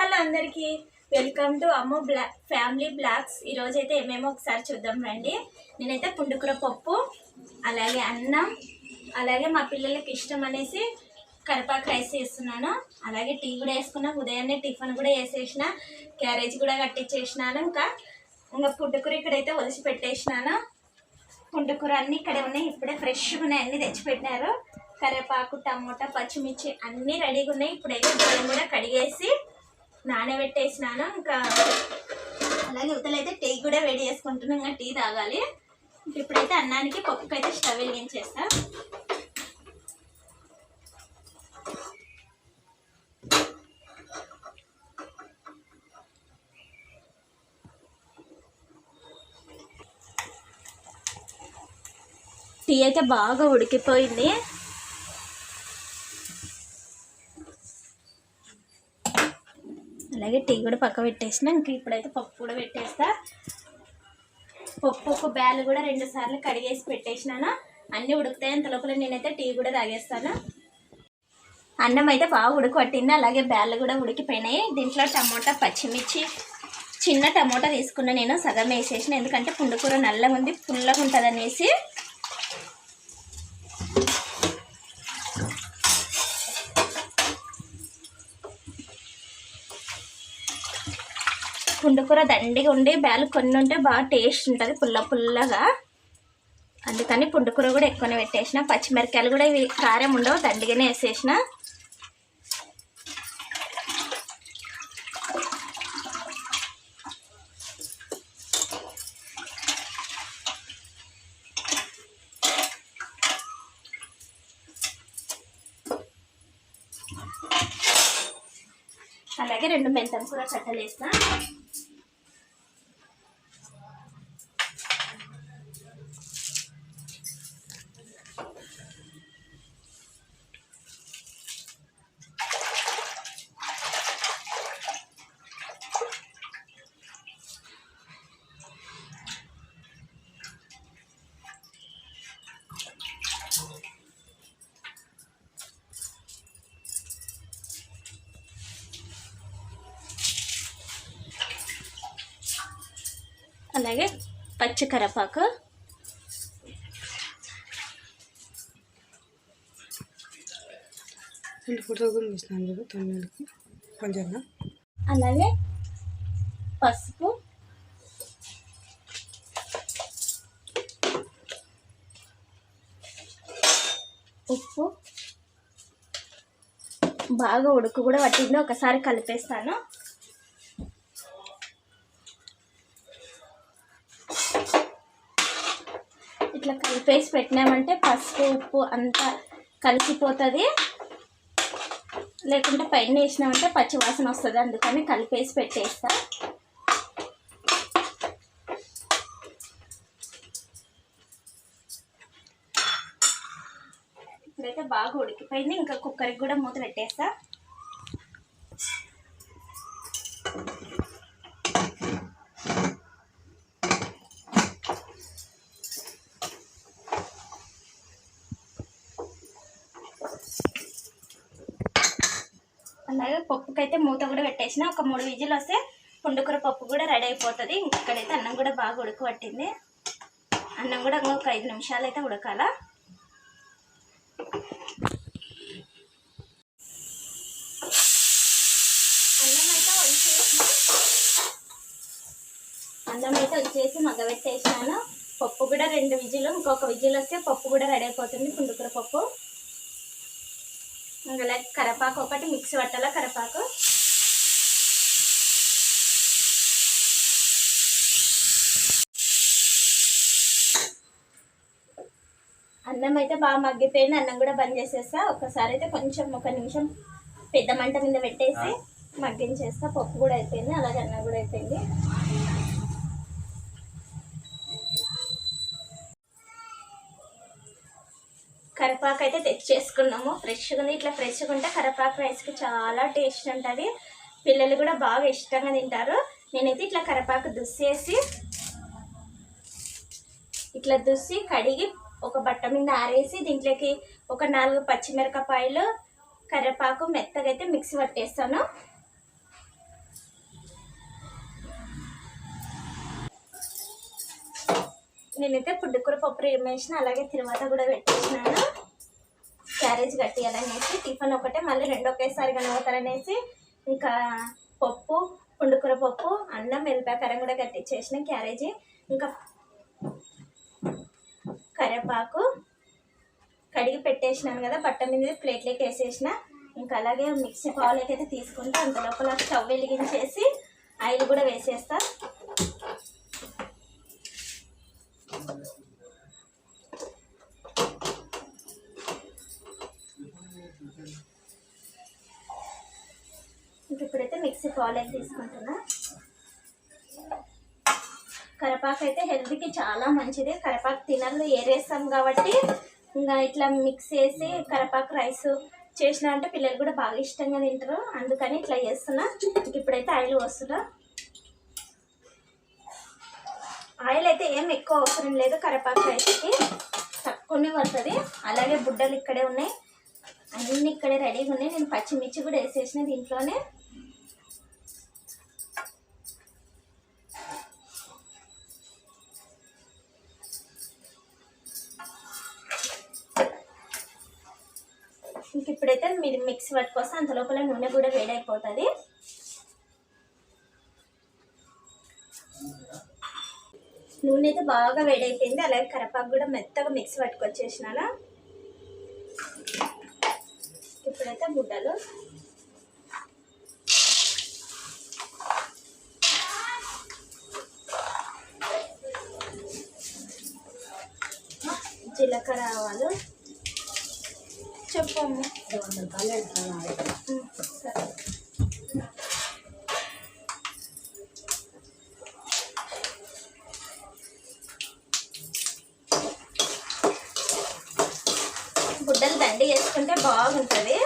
Hello అందరికీ. Welcome to అమ్మ బ్లా family blogs ఈరోజైతే ఏమేమో ఒకసారి చూద్దాం రండి. నేనైతే పుండుకూర పప్పు అలాగే అన్నం అలాగే మా పిల్లలకి ఇష్టం అనేసి కరిపాకు రైస్ చేస్తున్నాను అలాగే టీ కూడా వేసుకున్నా. ఉదయాన్నే టిఫిన్ కూడా వేసేసిన. క్యారేజ్ కూడా కట్టించేసినాను ఇంకా ఇంకా పుండుకూర ఇక్కడైతే ఒలిసి పెట్టేసినాను. పుండుకూర అన్నీ ఇక్కడే ఉన్నాయి. ఇప్పుడే ఫ్రెష్గా ఉన్నాయి. అన్నీ తెచ్చిపెట్టినారు. కరివేపాకు టమోటా పచ్చిమిర్చి అన్నీ రెడీగా ఉన్నాయి. ఇప్పుడైతే బియ్యం కూడా కడిగేసి నానబెట్టేసినాను. ఇంకా అలాగే ఉతలైతే టీ కూడా వేడి చేసుకుంటున్నాను ఇంకా టీ తాగాలి. ఇప్పుడైతే అన్నానికి పప్పుకి అయితే స్టవ్ వెలిగించేస్తా. టీ అయితే బాగా ఉడికిపోయింది. అలాగే టీ కూడా పక్క పెట్టేసిన. ఇంకా ఇప్పుడైతే పప్పు కూడా పెట్టేస్తా. పప్పు ఒక బ్యాలు కూడా రెండు సార్లు కడిగేసి పెట్టేసినాను. అన్నీ ఉడుకుతాయి. అంత లోపల నేనైతే టీ కూడా తాగేస్తాను. అన్నం అయితే బాగా ఉడకబట్టింది. అలాగే బ్యాళ్ళు కూడా ఉడికిపోయినాయి. దీంట్లో టమోటా పచ్చిమిర్చి చిన్న టమోటా తీసుకున్న నేను. సగం వేసేసిన. ఎందుకంటే పుండుకూర నల్లగా ఉంది పుల్లగా ఉంటుంది అనేసి పుండుకూర దండిగా ఉండి బ్యాలు కొన్ని ఉంటే బాగా టేస్ట్ ఉంటుంది పుల్ల పుల్లగా. అందుకని పుండుకూర కూడా ఎక్కువనే పెట్టేసిన. పచ్చిమిరకాయలు కూడా ఇవి కారం ఉండవు దండిగానే వేసేసిన. అలాగే రెండు మెంతం కూడా చట్టలు వేసిన అలాగే పచ్చి కరపాకు కూడా కొంచెం అలాగే పసుపు. ఉప్పు. బాగా ఉడుకు కూడా పట్టింది. ఒకసారి కలిపేస్తాను. ఇట్లా కలిపేసి పెట్టినామంటే పసుపు ఉప్పు అంతా కలిసిపోతుంది. లేకుంటే పైన వేసినామంటే పచ్చివాసన వస్తుంది అందుకని కలిపేసి పెట్టేస్తా. ఇప్పుడైతే బాగా ఉడికిపోయింది. ఇంకా కుక్కర్కి కూడా మూత పెట్టేస్తా. అలాగే పప్పుకైతే మూత కూడా పెట్టేసిన. ఒక మూడు విజిల్ వస్తే పుండుకూర పప్పు కూడా రెడీ అయిపోతుంది. ఇక్కడైతే అన్నం కూడా బాగా ఉడకబట్టింది. అన్నం కూడా ఒక ఐదు నిమిషాలు అయితే ఉడకాల. అన్నం అయితే అన్నం అయితే వచ్చేసి మగ్గబెట్టేసినాను. పప్పు కూడా రెండు విజిల్ ఇంకొక విజిల్ వస్తే పప్పు కూడా రెడీ అయిపోతుంది పుండుకూర పప్పు. ఇంకా కరపాకు ఒకటి మిక్సీ పట్టాల కరపాకు. అన్నం అయితే బాగా మగ్గిపోయింది అన్నం కూడా బంద్ చేసేస్తా. ఒకసారి అయితే కొంచెం ఒక నిమిషం పెద్ద మంట మీద పెట్టేసి మగ్గించేస్తా. పప్పు కూడా అయిపోయింది అలాగే అన్నం కూడా అయిపోయింది. కరపాకు అయితే తెచ్చేసుకున్నాము. ఫ్రెష్గా ఉంది. ఇట్లా ఫ్రెష్గా ఉంటే కరపాకు రైస్కి చాలా టేస్ట్ ఉంటుంది. పిల్లలు కూడా బాగా ఇష్టంగా తింటారు. నేనైతే ఇట్లా కరపాకు దుస్సేసి ఇట్లా దుస్సి కడిగి ఒక బట్ట మీద ఆరేసి దీంట్లోకి ఒక నాలుగు పచ్చిమిరపకాయలు కరివేపాకు మెత్తగా అయితే మిక్సీ పట్టేస్తాను. నేనైతే పుడ్డుకూర పప్పు వేసిన అలాగే తిరువాత కూడా పెట్టేసినాను. క్యారేజ్ కట్టియాలనేసి టిఫిన్ ఒకటే మళ్ళీ రెండు ఒకేసారి కనవుతారనేసి ఇంకా పప్పు పుండుకూర పప్పు అన్నం మిరపకారం కూడా కట్టించేసిన క్యారేజీ. ఇంకా కరివేపాకు కడిగి పెట్టేసినాను కదా బట్ట మీద ప్లేట్లోకి వేసేసిన. ఇంకా అలాగే మిక్సీ పావులోకి అయితే తీసుకుంటే అంత లోపల స్టవ్ వెలిగించేసి ఆయిల్ కూడా వేసేస్తా. ఇంక ఇప్పుడైతే తీసుకుంటున్నా. కరపాకు అయితే హెల్త్కి చాలా మంచిది. కరపాకు తినలు ఏరేస్తాం కాబట్టి ఇంకా ఇట్లా మిక్స్ చేసి కరపాకు రైస్ చేసిన అంటే పిల్లలు కూడా బాగా ఇష్టంగా తింటారు. అందుకని ఇట్లా చేస్తున్నా. ఇప్పుడైతే ఆయిల్ పోస్తున్నా. ఆయిల్ అయితే ఏం ఎక్కువ అవసరం లేదు. కరపాకు రైస్కి తక్కువనే పడుతుంది. అలాగే బుడ్డలు ఇక్కడే ఉన్నాయి. అన్నీ ఇక్కడే రెడీగా ఉన్నాయి. నేను పచ్చిమిర్చి కూడా వేసేసిన దీంట్లోనే. ఇప్పుడైతే మీరు మిక్సీ పట్టుకొస్తే అంత లోపల నూనె కూడా వేడైపోతుంది. నూనె అయితే బాగా వేడైపోయింది. అలాగే కరపాకు కూడా మెత్తగా మిక్సీ పట్టుకొచ్చేసినాను ఇప్పుడైతే గుడ్డలు జీలకర్ర ఆవాలు. చెప్పమ్మ గుడ్డలు దండి వేసుకుంటే బాగుంటుంది.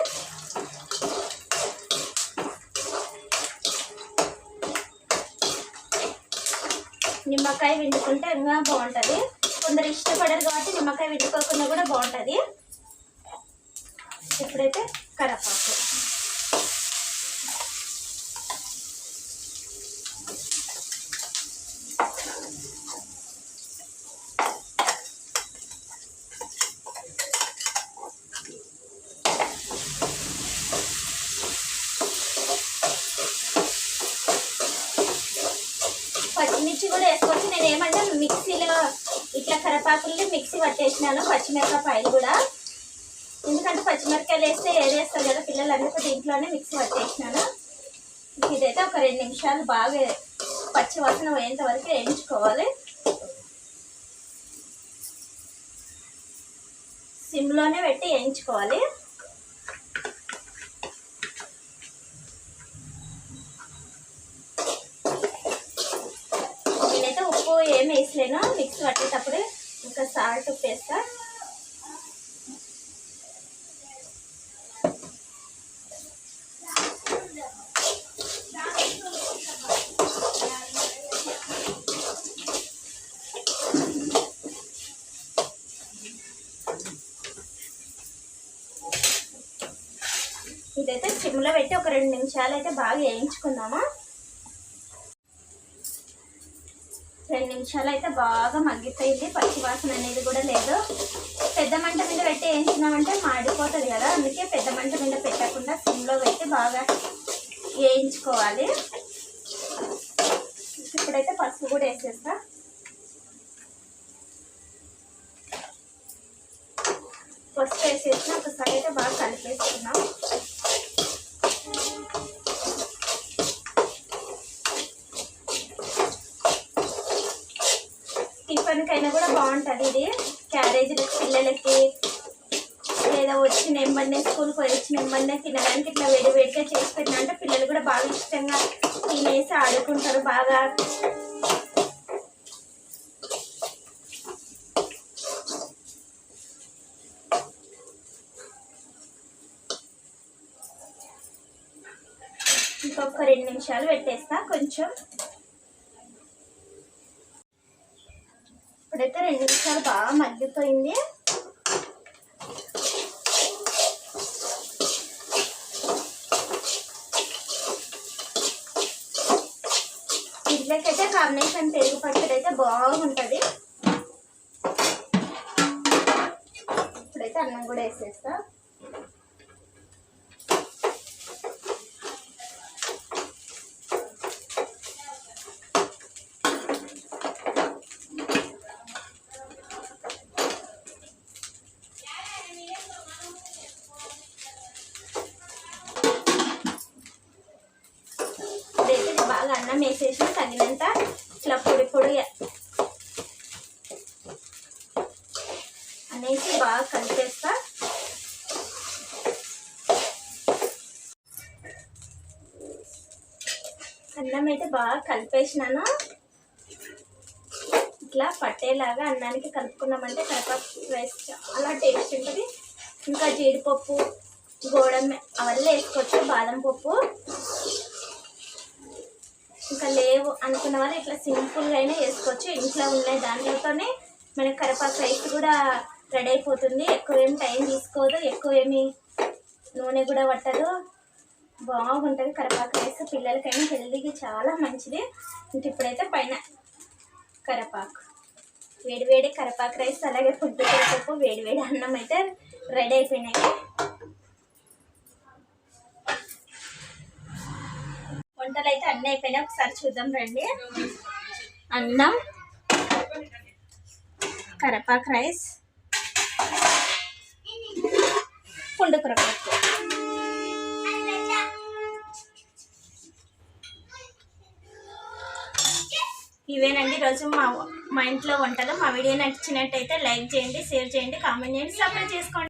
నిమ్మకాయ విండుకుంటే ఇంకా బాగుంటుంది. కొందరు ఇష్టపడరు కాబట్టి నిమ్మకాయ విండుకోకుండా కూడా బాగుంటుంది. ఇప్పుడైతే కరపాకు. పచ్చిమిర్చి కూడా వేసుకోవచ్చు. నేను ఏమంటే మిక్సీలో ఇట్లా కరపాకుల్ని మిక్సీ పట్టేసినాను పచ్చిమిరపకాయలు కూడా. ఎందుకంటే పచ్చిమిరపకాయలు వేస్తే ఏదేస్తారు కదా పిల్లలు దీంట్లోనే మిక్సీ పట్టేసినాను. ఇదైతే ఒక రెండు నిమిషాలు బాగా పచ్చి వాసన పోయేంత వరకు వేయించుకోవాలి. సిమ్లోనే పెట్టి వేయించుకోవాలి. నేనైతే ఉప్పు ఏం వేసలేను మిక్స్ పట్టేటప్పుడు ఇంకా సాల్ట్ ఉప్పు వేస్తాను ఇదైతే సిమ్లో పెట్టి ఒక రెండు నిమిషాలు అయితే బాగా వేయించుకుందామా? రెండు నిమిషాలు అయితే బాగా మగ్గిపోయింది. పచ్చి వాసన అనేది కూడా లేదు. పెద్ద మంట మీద పెట్టి వేయించినామంటే మాడిపోతుంది కదా. అందుకే పెద్ద మంట మీద పెట్టకుండా సిమ్లో పెట్టి బాగా వేయించుకోవాలి. ఇప్పుడైతే పసుపు కూడా వేసేస్తా. పసుపు వేసేసిన ఒకసారి అయితే బాగా కలిపేసుకున్నాం టిఫిన్కైనా కూడా బాగుంటుంది ఇది. క్యారేజీ పిల్లలకి లేదా వచ్చి నెమ్మదినే స్కూల్కి వచ్చి నెమ్మదినే తినడానికి ఇట్లా వేడి వేడిగా చేసి పెట్టినా అంటే పిల్లలు కూడా బాగా ఇష్టంగా తినేసి ఆడుకుంటారు. బాగా ఇంకొక రెండు నిమిషాలు పెట్టేస్తా కొంచెం. ఇప్పుడైతే రెండు నిమిషాలు బాగా మగ్గిపోయింది. ఇడ్లకైతే కాంబినేషన్ పెరుగు పచ్చడి అయితే బాగుంటుంది. ఇప్పుడైతే అన్నం కూడా వేసేస్తా. ఇది అన్నం వేసేసి తగినంత ఇట్లా పొడి పొడి అనేసి బాగా కలిపేస్తా. అన్నం అయితే బాగా కలిపేసినాను. ఇట్లా పట్టేలాగా అన్నానికి కలుపుకున్నామంటే కరివేపాకు రైస్ చాలా టేస్ట్ ఉంటుంది. ఇంకా జీడిపప్పు గోడమ్మ అవన్నీ వేసుకోవచ్చు బాదం పప్పు. ఇంకా లేవు అనుకున్న వాళ్ళు ఇట్లా సింపుల్గా అయినా వేసుకోవచ్చు ఇంట్లో ఉన్న దాంట్లోనే మనకి కరివేపాకు రైస్ కూడా రెడీ అయిపోతుంది. ఎక్కువ ఏమి టైం తీసుకోదు. ఎక్కువ ఏమి నూనె కూడా పట్టదు. బాగుంటుంది కరివేపాకు రైస్. పిల్లలకైనా హెల్దీకి చాలా మంచిది. ఇంక ఇప్పుడైతే పైన కరివేపాకు వేడి వేడి కరివేపాకు రైస్ అలాగే ఫుడ్ పప్పు వేడి వేడి అన్నం అయితే రెడీ అయిపోయినాయి. వంటలు అయితే అన్నీ అయిపోయినాయి. ఒకసారి చూద్దాం రండి. అన్నం కరపాక్ రైస్ పుండు పప్పు ఇవేనండి. ఈరోజు మా మా ఇంట్లో వంటలు. మా వీడియో నచ్చినట్టయితే లైక్ చేయండి షేర్ చేయండి కామెంట్ చేయండి సబ్స్క్రైబ్ చేసుకోండి.